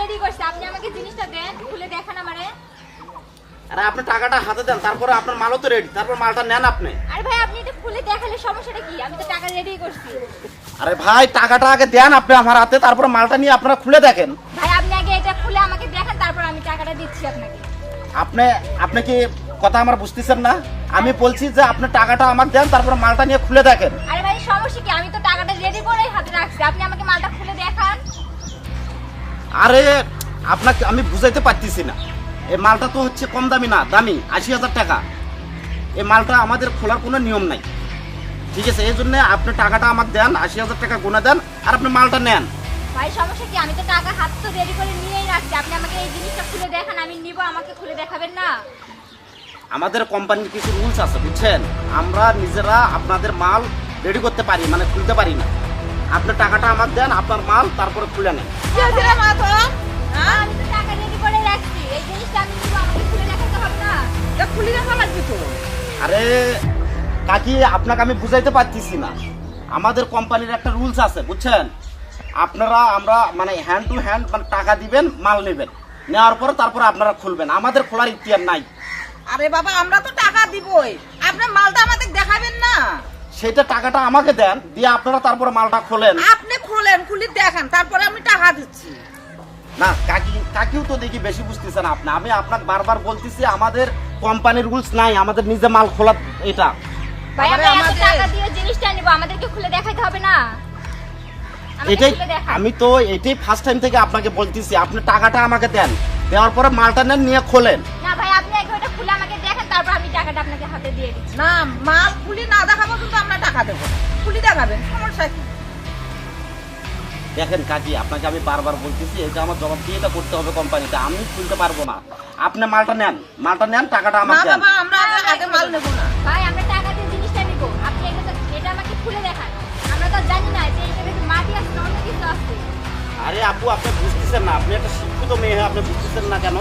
Ready করছি আপনি আমাকে জিনিসটা দেন খুলে দেখান আমারে। আরে আপনি টাকাটা হাতে দেন তারপরে আপনার মালও তো রেডি তারপর মালটা নেন আপনি। আরে ভাই আপনি এটা খুলে দেখালে সমস্যাটা কি? আমি তো টাকা রেডি করছি। আরে ভাই টাকাটা আগে দেন আপনি আমার হাতে তারপরে মালটা নিয়ে আপনারা খুলে দেখেন। ভাই আপনি আগে এটা খুলে আমাকে দেখান তারপর আমি টাকাটা দিচ্ছি আপনাকে। আপনি আপনি কি কথা আমার বুঝতেছেন না? আমি বলছি যে আপনি টাকাটা আমাকে দেন তারপর মালটা নিয়ে খুলে দেখেন। আরে ভাই সমস্যা কি? আমি তো টাকাটা রেডি করে হাতে রাখছি। আপনি আমাকে মালটা খুলে দেখান। আরে আপনাকে আমি বুঝাইতে পারতেছি না। এই মালটা তো হচ্ছে কম দামি না দামি আশি হাজার টাকা। এই মালটা আমাদের খোলার কোনো নিয়ম নাই। ঠিক আছে এই জন্য আপনি টাকাটা আমাকে দেন আশি হাজার টাকা গুনে দেন আর আপনি মালটা নেন। ভাই সমস্যা কি? আমি তো টাকা হাত তো রেডি করে নিয়েই রাখছি। আপনি আমাকে এই জিনিসটা খুলে দেখান আমি নিব আমাকে খুলে দেখাবেন না? আমাদের কোম্পানির কিছু রুলস আছে বুঝছেন? আমরা নিজেরা আপনাদের মাল রেডি করতে পারি মানে খুলতে পারি না। আপনি টাকাটা আমার দেন আপনার মাল তারপরে খুলে নেন। হ্যাঁ? আরে কাকি আপনাকে আমি বুঝাইতে পারতেছি না। আমাদের কোম্পানির একটা রুলস আছে বুঝছেন? আপনারা আমরা মানে হ্যান্ড টু হ্যান্ড মানে টাকা দিবেন মাল নেবেন। নেওয়ার পরে তারপরে আপনারা খুলবেন। আমাদের খোলার ইতিহার নাই। আরে বাবা আমরা তো টাকা দিবই। আপনার মালটা আমাদের দেখাবেন না। সেটা টাকাটা আমাকে দেন দিয়ে আপনারা তারপরে মালটা খোলেন। আপনি খোলেন খুলি দেখেন তারপরে আমি টাকা দিচ্ছি। না কাকি কাকিও তো দেখি বেশি বুঝতেছেন আপনি। আমি আপনাকে বারবার বলতেছি আমাদের কোম্পানির রুলস নাই আমাদের নিজে মাল খোলা এটা। ভাই আমরা এত টাকা দিয়ে জিনিসটা নিব আমাদেরকে খুলে দেখাতে হবে না। এটাই আমি তো এটাই ফার্স্ট টাইম থেকে আপনাকে বলতেছি আপনি টাকাটা আমাকে দেন। দেওয়ার পরে মালটা নেন নিয়ে খোলেন। টাকাটা আপনাকে হাতে দিয়ে দিচ্ছি। না না দেখাবো কিন্তু আমরা টাকা দেবো। দেখাবেন সমস্যা কি? দেখেন কাকি আপনাকে আমি বারবার বলতেছি এটা আমার জবাব দিয়ে এটা করতে হবে কোম্পানিতে আমি খুলতে পারব না। আপনি মালটা নেন মালটা নেন টাকাটা না আমাকে দেন। বাবা আমরা আগে- মাল নেব না। ভাই আমরা টাকা দিয়ে জিনিসটা নিব। আপনি এটা এটা আমাকে খুলে দেখান। আমরা তো জানি না যে এটার ভিতরে মাটি আছে না অন্য কিছু আছে। আরে আপু আপনি বুঝতেছেন না আপনি একটা শিক্ষিত মেয়ে হয়ে আপনি বুঝতেছেন না কেন?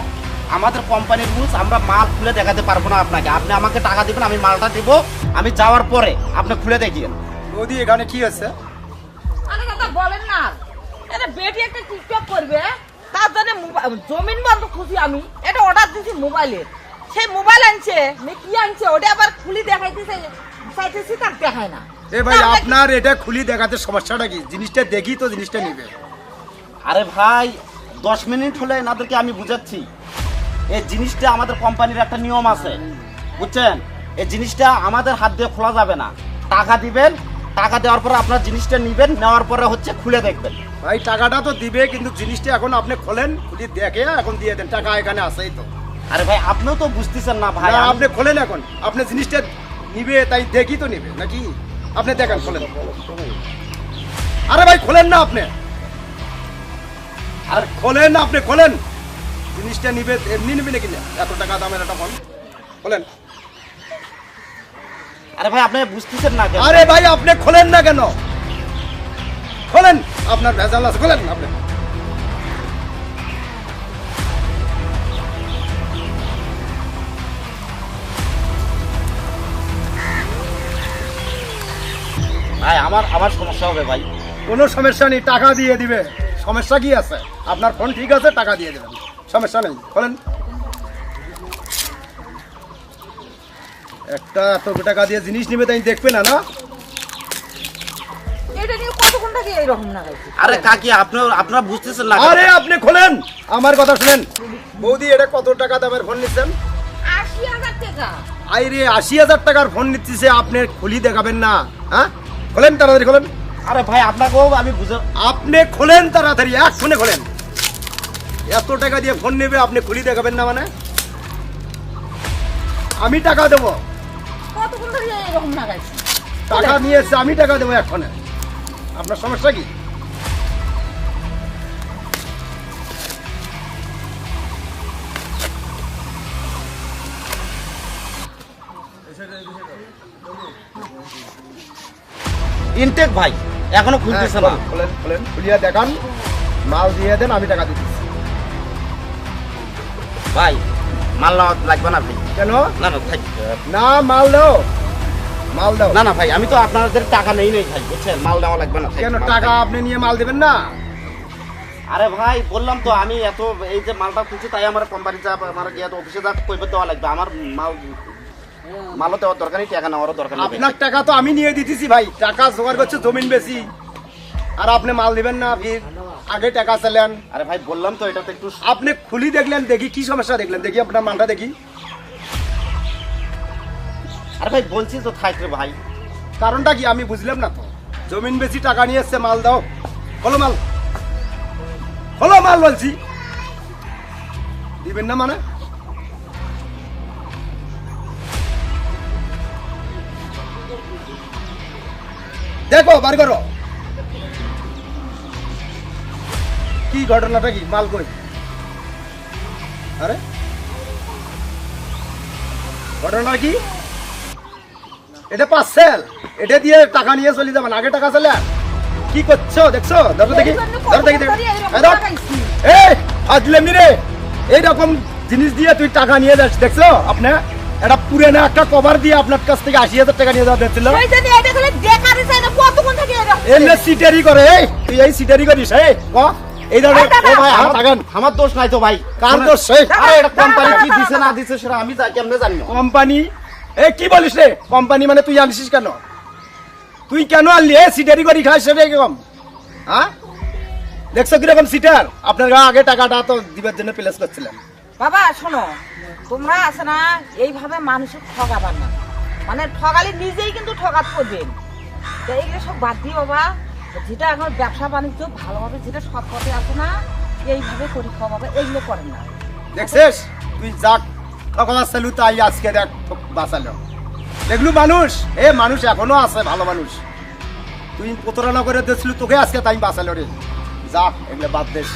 আমাদের কোম্পানির রুলস আমরা মাল খুলে দেখাতে পারব না আপনাকে। আপনি আমাকে টাকা দিবেন আমি মালটা দিব আমি যাওয়ার পরে আপনি খুলে দেখিয়েন। বৌদি এখানে কি হচ্ছে আরে দাদা বলেন না। এটা বেটি একটা টিকটক করবে তার জন্য জমিন বন্ধ খুশি আমি। এটা অর্ডার দিছি মোবাইলে। সেই মোবাইল আনছে মে কি আনছে ওটা আবার খুলি দেখাইতেছে চাইতেছি তার দেখায় না। এ ভাই আপনার এটা খুলি দেখাতে সমস্যাটা কি? জিনিসটা দেখি তো জিনিসটা নিবে। আরে ভাই দশ মিনিট হলে এনাদেরকে আমি বুঝাচ্ছি। এই জিনিসটা আমাদের কোম্পানির একটা নিয়ম আছে। বুঝছেন? এই জিনিসটা আমাদের হাত দিয়ে খোলা যাবে না। টাকা দিবেন টাকা দেওয়ার পরে আপনার জিনিসটা নিবেন নেওয়ার পরে হচ্ছে খুলে দেখবেন। ভাই টাকাটা তো দিবে কিন্তু জিনিসটা এখন আপনি খোলেন খুলি দেখে এখন দিয়ে দেন টাকা এখানে আছেই তো। আরে ভাই আপনিও তো বুঝতেছেন না ভাই আপনি খোলেন এখন। আপনি জিনিসটা নিবে তাই দেখি তো নিবে নাকি? আপনি দেখেন খোলেন। আরে ভাই খোলেন না আপনি। আর খোলেন না আপনি খোলেন। জিনিসটা নিবে এমনি নিবে নাকি না? এত টাকা দামের একটা ফোন খোলেন আরে ভাই আপনি বুঝতেছেন না কেন? আরে ভাই আপনি খোলেন না কেন? খোলেন। আপনার ভেজাল আছে খোলেন আপনি। ভাই আমার আমার সমস্যা হবে ভাই। কোনো সমস্যা নেই টাকা দিয়ে দিবে। সমস্যা কি আছে? আপনার ফোন ঠিক আছে টাকা দিয়ে দেবেন। সমস্যা নেই খোলেন একটা এত টাকা দিয়ে জিনিস নিবে তাই দেখবে না না? এটা নিয়ে কত ঘণ্টা দিয়ে এইরকম না আরে কাকি আপনি আপনারা বুঝতেছেন না। কেন? আরে আপনি খোলেন! আমার কথা শুনেন। বৌদি এটা কত টাকা দামের ফোন নিচ্ছেন? আশি হাজার টাকা। আরে আশি হাজার টাকার ফোন নিচ্ছে আপনি খুলি দেখাবেন না হ্যাঁ? খোলেন তাড়াতাড়ি খোলেন। আরে ভাই আপনাকেও আমি বুঝে আপনি খোলেন তাড়াতাড়ি এক ফোনে খোলেন। এত টাকা দিয়ে ফোন নেবে আপনি খুলি দেখাবেন না মানে? আমি টাকা দেবো। এরকম না টাকা নিয়ে এসছে আমি টাকা দেবো এক আপনার সমস্যা কি? ইনটেক ভাই এখনও খুলতেছে না। হ্যাঁ, খোলেন খোলেন খুলিয়া দেখান। মাল দিয়ে দেন আমি টাকা দিচ্ছি ভাই মাল নেওয়া লাগবে না ভাই। কেন? না না ভাই না মাল দাও। মাল দাও। না না ভাই আমি তো আপনাদের টাকা নেই নেই ভাই বুঝছেন? মাল নেওয়া লাগবে না কেন? টাকা আপনি নিয়ে মাল দেবেন না? আরে ভাই বললাম তো আমি এত এই যে মালটা খুঁজছি তাই আমার কোম্পানি যা আমার গিয়ে অফিসে যা কৈফত দেওয়া লাগবে। আমার মাল মালও দেওয়ার দরকার নেই টাকা নেওয়ারও দরকার নেই আপনার টাকা তো আমি নিয়ে দিতেছি ভাই। টাকা জোগাড় করছে জমিন বেশি। আর আপনি মাল দিবেন না ফির আগে টাকা চালেন আরে ভাই বললাম তো এটা তো একটু আপনি খুলি দেখলেন দেখি কি সমস্যা দেখলেন দেখি আপনার মালটা দেখি। আরে ভাই বলছি তো থাক রে ভাই। কারণটা কি আমি বুঝলাম না তো? জমিন বেশি টাকা নিয়ে এসছে মাল দাও। হলো মাল। হলো মাল বলছি। দিবেন না মানে? দেখো বার করো। ঘটনাটা কি? মাল কই? আরে? ঘটনা কি? এটা পার্সেল এটা দিয়ে টাকা নিয়ে চলে যাবেন। আগে টাকা চলে কি করছ? দেখছ? ধরো দেখি। ধরো দেখি দেখি। এই রে। এইরকম জিনিস দিয়ে তুই টাকা নিয়ে যাস দেখছ? আপনি এটা পুরেনা একটা কভার দিয়ে আপনার কাছ থেকে আশি হাজার টাকা নিয়ে যাওয়া দেখছিল। না এমনি সিটারি করে এই তুই এই সিটারি করিস এই ক? এই ধর এই ভাই আমার থাকেন। আমার দোষ নাই তো ভাই। কার দোষ? সেই আরে এটা কোম্পানি কি দিছে না দিছে সেটা আমি যা- কেমনে জানি? না কোম্পানি এ কি বলিস রে? কোম্পানি মানে তুই আনছিস কেন? তুই কেন আনলি? এ সিটারি করি খাস সেটাই কম হ্যাঁ? দেখছ কীরকম সিটার? আপনার আগে টাকাটা তো দিবার জন্য প্লেস করছিলেন বাবা শোনো তোমরা আছে না এইভাবে মানুষের ঠগাবার না। মানে ঠগালে নিজেই কিন্তু ঠগাত তো এইগুলো সব বাদ দিয়ে বাবা। যেটা এখন ব্যবসা বাণিজ্য ভালোভাবে যেটা সৎ পথে আছে না, এইভাবে করি খাওয়া বাবা এইগুলো করেন না। দেখছিস? তুই যাক ঠকাবার চালু তাই আজকে দেখ বাঁচালো। দেখলু মানুষ? এ মানুষ এখনও আছে, ভালো মানুষ। তুই প্রতারণা করে দিয়েছিল, তোকে আজকে তাই বাঁচালো রে। যা, এগুলো বাদ দেশ